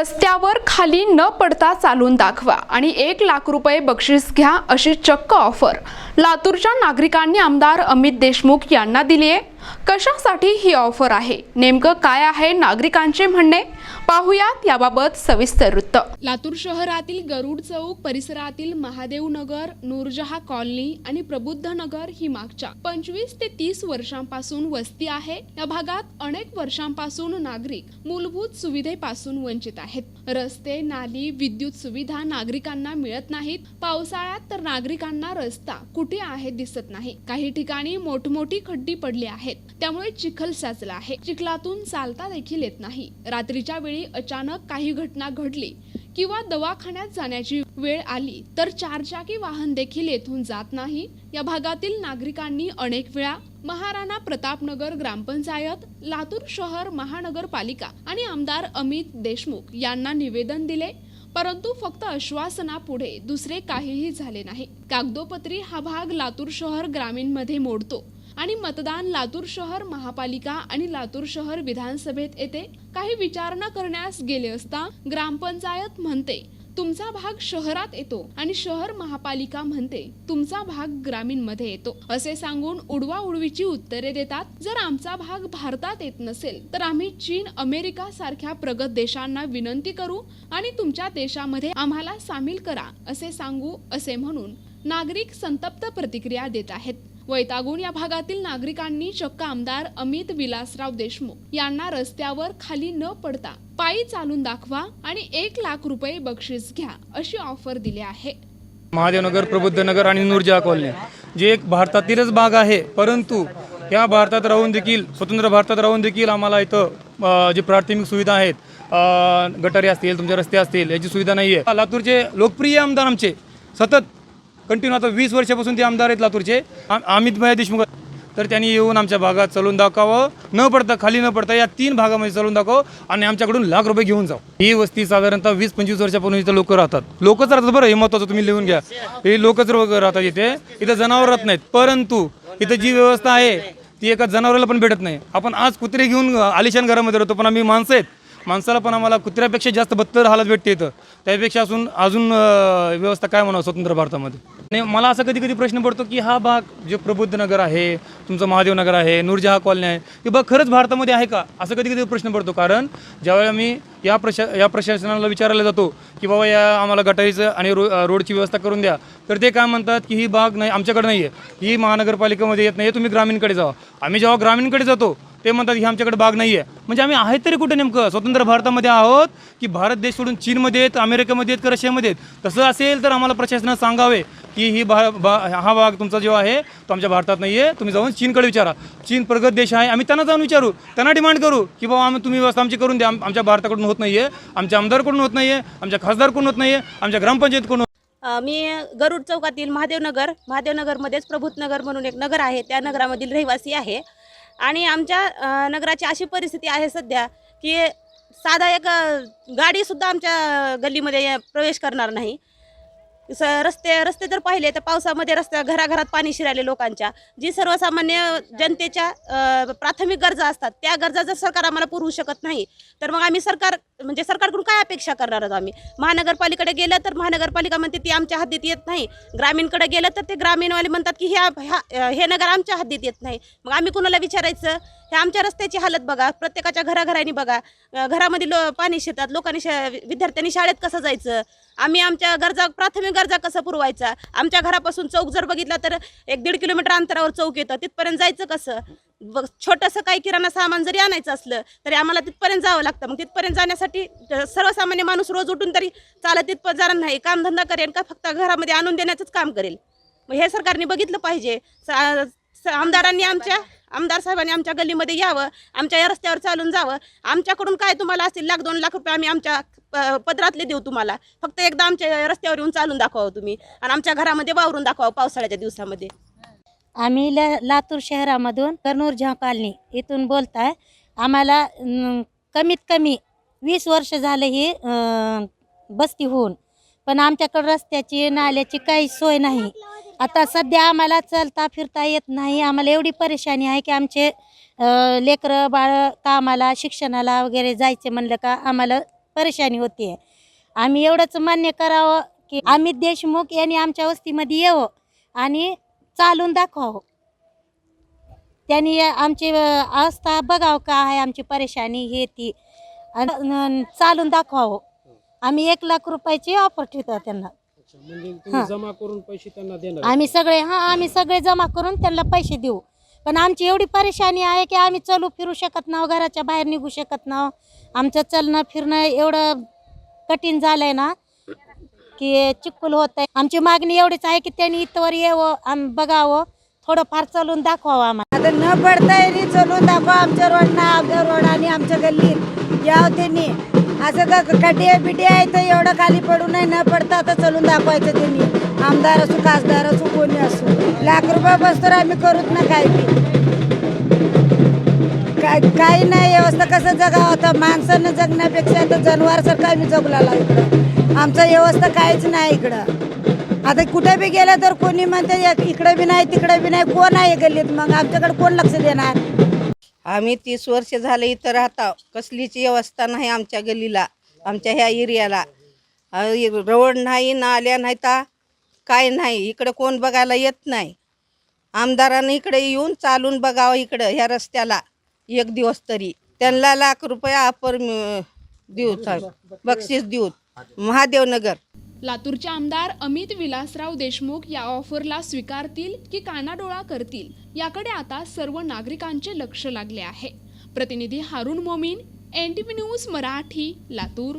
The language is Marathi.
रस्त्यावर खाली न पडता चालून दाखवा आणि एक लाख रुपये बक्षीस घ्या अशी चक्क ऑफर. लातूरच्या नागरिकांनी आमदार अमित देशमुख यांना दिली आहे कशासाठी ही ऑफर आहे? नेमकं काय आहे नागरिकांचे म्हणणे? पाहुयात याबाबत सविस्तर वृत्त. लातूर शहरातील गरुड चौक परिसरातील महादेव नगर नूरजहा कॉलनी आणि प्रबुद्ध नगर ही मागच्या पंचवीस ते तीस वर्षांपासून वस्ती आहे. या भागात अनेक वर्षांपासून नागरिक मूलभूत सुविधेपासून वंचित आहेत. रस्ते नाली विद्युत सुविधा नागरिकांना मिळत नाहीत. पावसाळ्यात तर नागरिकांना रस्ता कुठे आहे दिसत नाही. काही ठिकाणी मोठमोठी खड्डी पडली आहेत. त्यामुळे चिखल साचला आहे. चिखलातून चालता देखील येत नाही. रात्रीच्या वेळी अचानक काही घटना घडली किंवा दवाखान्यात जाण्याची वेळ आली तर चारचाकी वाहन देखील येथून जात नाही. या भागातील नागरिकांनी अनेक वेळा महाराणा प्रतापनगर ग्रामपंचायत लातूर शहर महानगरपालिका आणि आमदार अमित देशमुख यांना निवेदन दिले परंतु फक्त आश्वासनापुढे दुसरे काहीही झाले नाही. कागदोपत्री हा भाग लातूर शहर ग्रामीणमध्ये मोडतो. आणि मतदान लातूर शहर महापालिका आणि लातूर शहर विधानसभेत येते. काही विचारणा करण्यास गेले असता ग्रामपंचायत म्हणते तुमचा भाग शहरात येतो आणि शहर महापालिका म्हणते तुमचा भाग ग्रामीणमध्ये येतो. असे सांगून उडवा उडवीची उत्तरे देतात. जर आमचा भाग भारतात येत नसेल तर आम्ही चीन अमेरिका सारख्या प्रगत देशांना विनंती करू आणि तुमच्या देशामध्ये आम्हाला सामील करा असे सांगू असे म्हणून नागरिक संतप्त प्रतिक्रिया देत आहेत. वैतागून या भागातील नागरिकांनी चक्क आमदार अमित विलासराव देशमुख यांना रस्त्यावर खाली न पडता पायी चालून दाखवा आणि एक लाख रुपये बक्षीस घ्या अशी ऑफर दिली आहे. महादेवनगर प्रबुद्धनगर आणि नूरजा कॉलनी जे एक भारतातीलच भाग आहे परंतु या भारतात राहून देखील स्वतंत्र भारतात राहून देखील आम्हाला इथं जे प्राथमिक सुविधा आहेत अ, गटारे असतील तुमचे रस्ते असतील याची सुविधा नाही आहे लातूरचे लोकप्रिय आमदार आमचे सतत कंटिन्यू आता वीस वर्षापासून ते आमदार आहेत लातूरचे. अमित भाई देशमुख. तर त्यांनी येऊन आमच्या भागात चालून दाखवावं. न पडता खाली न पडता या तीन भागामध्ये चालून दाखव आणि आमच्याकडून लाख रुपये घेऊन जाऊ ही वस्ती साधारणतः वीस पंचवीस वर्षापासून इथं लोक राहतात. लोकच राहतात बरं हे महत्वाचं तुम्ही लिहून घ्या. हे लोकच राहतात इथे. इथं जनावर राहत नाहीत. परंतु इथं जी व्यवस्था आहे ती एका जनावराला पण भेटत नाही. आपण आज कुत्रे घेऊन आलिशान घरामध्ये राहतो पण आम्ही माणसं आहेत. माणसाला पण आम्हाला कुत्र्यापेक्षा जास्त बत्तर हालत भेटते इथं. त्यापेक्षा असून अजून व्यवस्था काय म्हणावं स्वतंत्र भारतामध्ये? नाही मला असा कधी कधी प्रश्न पडतो की हा भाग जे प्रबुद्ध नगर आहे तुमचं महादेव नगर आहे नूरजहा कॉलनी आहे हे भाग खरंच भारतामध्ये आहे का? असं कधी कधी प्रश्न पडतो. कारण ज्यावेळी आम्ही या प्रशा या प्रशासनाला विचारायला जातो की बाबा या आम्हाला गटारीचं आणि रो रोडची व्यवस्था करून द्या तर ते काय म्हणतात की ही बाग नाही आमच्याकडे नाही आहे ही महानगरपालिकेमध्ये येत नाही तुम्ही ग्रामीणकडे जावा. आम्ही जेव्हा ग्रामीणकडे जातो ते म्हणतात की आमच्याकडे बाग नाही आहे म्हणजे आम्ही आहेत तरी कुठे नेमकं? स्वतंत्र भारतामध्ये आहोत की भारत देश सोडून चीनमध्ये आहेत अमेरिकेमध्ये आहेत का रशियामध्ये आहेत? तसं असेल तर आम्हाला प्रशासनानं सांगावे की ही भा बा हा भाग तुमचा जो आहे तो आमच्या भारतात नाही आहे तुम्ही जाऊन चीनकडे विचारा. चीन प्रगत देश आहे. आम्ही त्यांना जाऊन विचारू. त्यांना डिमांड करू की बाबा आम्ही तुम्ही व्यवस्था आमची करून द्या. आमच्या भारताकडून होत नाही आहे आमच्या आमदारकडून होत नाही आहे आमच्या खासदारकडून होत नाही आहे आमच्या ग्रामपंचायतकडून मी गरुड चौकातील महादेवनगर महादेवनगरमध्येच प्रभूतनगर म्हणून एक नगर आहे. त्या नगरामधील रहिवासी आहे. आणि आमच्या नगराची अशी परिस्थिती आहे सध्या की साधा एक गाडीसुद्धा आमच्या गल्लीमध्ये प्रवेश करणार नाही. स रस्ते रस्ते जर पाहिले तर पावसामध्ये रस्त्या घराघरात पाणी शिरायले लोकांच्या. जी सर्वसामान्य जनतेच्या प्राथमिक गरजा असतात त्या गरजा जर सरकार आम्हाला पुरवू शकत नाही तर मग आम्ही सरकार म्हणजे सरकारकडून काय अपेक्षा करणार आहोत आम्ही? महानगरपालिकेकडे गेलं तर महानगरपालिका म्हणते ती आमच्या हद्दीत येत नाही. ग्रामीणकडे गेलं तर ते ग्रामीणवाले म्हणतात की ह्या ह्या हे नगर आमच्या हद्दीत येत नाही. मग आम्ही कुणाला विचारायचं? हे आमच्या रस्त्याची हालत बघा. प्रत्येकाच्या घराघरांनी बघा. घरामध्ये लो पाणी शिरतात. लोकांनी शा विद्यार्थ्यांनी शाळेत कसं जायचं? आम्ही आमच्या गरजा प्राथमिक गरजा कसं पुरवायचा? आमच्या घरापासून चौक जर बघितला तर एक दीड किलोमीटर अंतरावर चौक येतं. तिथपर्यंत जायचं कसं? छोटंसं काही किराणा सामान जरी आणायचं असलं तरी आम्हाला तिथपर्यंत जावं लागतं. मग तिथपर्यंत जाण्यासाठी सर्वसामान्य माणूस रोज उठून तरी चालत तिथपर्यंत जाणार नाही. कामधंदा करेल का? फक्त घरामध्ये आणून देण्याचंच काम करेल. मग हे सरकारने बघितलं पाहिजे. स- आमदारांनी आमच्या आमदार साहेबांनी आमच्या गल्लीमध्ये यावं आमच्या या रस्त्यावर चालून जावं. आमच्याकडून काय तुम्हाला असतील? लाख दोन लाख रुपये आम्ही आमच्या प- पदरातले देऊ तुम्हाला. फक्त एकदा आमच्या रस्त्यावर येऊन चालून दाखवावं तुम्ही. आणि आमच्या घरामध्ये वावरून दाखवावं पावसाळ्याच्या दिवसामध्ये. आम्ही ल लातूर शहरामधून कर्नूर झा कॉलनी इथून बोलत आहे आम्हाला कमीत कमी वीस वर्ष झाले ही बस्ती होऊन. पण आमच्याकडं रस्त्याची नाल्याची काही सोय नाही. आता सध्या आम्हाला चलता फिरता येत नाही. आम्हाला एवढी परेशानी आहे की आमचे लेकरं बाळ कामाला शिक्षणाला वगैरे जायचे म्हणलं का आम्हाला परेशानी होते. आम्ही एवढंच मान्य करावं की अमित देशमुख यांनी आमच्या वस्तीमध्ये येवं आणि चालून दाखवावं. त्यांनी आमची अवस्था बघावं का आहे आमची परेशानी हे ती. चालून दाखवावं. आम्ही एक लाख रुपयाची ऑफर ठेवतो त्यांना. म्हणजे जमा करून पैसे त्यांना देणार आम्ही सगळे हां आम्ही सगळे जमा करून त्यांना पैसे देऊ. पण आमची एवढी परेशानी आहे की आम्ही चलू फिरू शकत नाहो घराच्या बाहेर निघू शकत नाहो आमचं चलणं फिरणं एवढं कठीण झालंय ना की चिक्कुल होत आहे आमची मागणी एवढीच आहे की त्यांनी इथवर येवं आम बघावं. थोडंफार चलून दाखवावं आम्हाला. आता न पडता यांनी चलून दाखवा आमच्या रोडना आमच्या रोड आणि आमच्या गल्लीत याव त्यांनी. असं का खड्डे बिड्डे आहे तर एवढं खाली पडू नये. न पडता आता चलून दाखवायचं त्यांनी. आमदार असू खासदार असू कोणी असू. लाख रुपये बसतो आम्ही करूच ना काही बी. काय काही नाही. व्यवस्था कसं जगावं? आता माणसानं जगण्यापेक्षा तर जनावरसारखं आम्ही जगला लागतो आमचं व्यवस्था काहीच नाही इकडं. आता कुठे बी गेलं तर कोणी म्हणते इकडे इकडं बी नाही तिकडं बी नाही कोण आहे गल्लीत? मग आमच्याकडे कोण लक्ष देणार? आम्ही तीस वर्ष झाले इथं राहता. कसलीच व्यवस्था नाही आमच्या गल्लीला आमच्या ह्या एरियाला. रोड नाही नाल्या नाही ता काय नाही. इकडं कोण बघायला येत नाही. आमदारानं इकडे येऊन चालून बघावं इकडं ह्या रस्त्याला. एक दिवस तरी. त्यांना लाख रुपये अपर देऊ बक्षीस देऊ. महादेवनगर. लातूरचे आमदार अमित विलासराव देशमुख या ऑफरला स्वीकारतील की कानाडोळा करतील याकडे आता सर्व नागरिकांचे लक्ष लागले आहे. प्रतिनिधी Haroon Momin N T news Marathi Latur.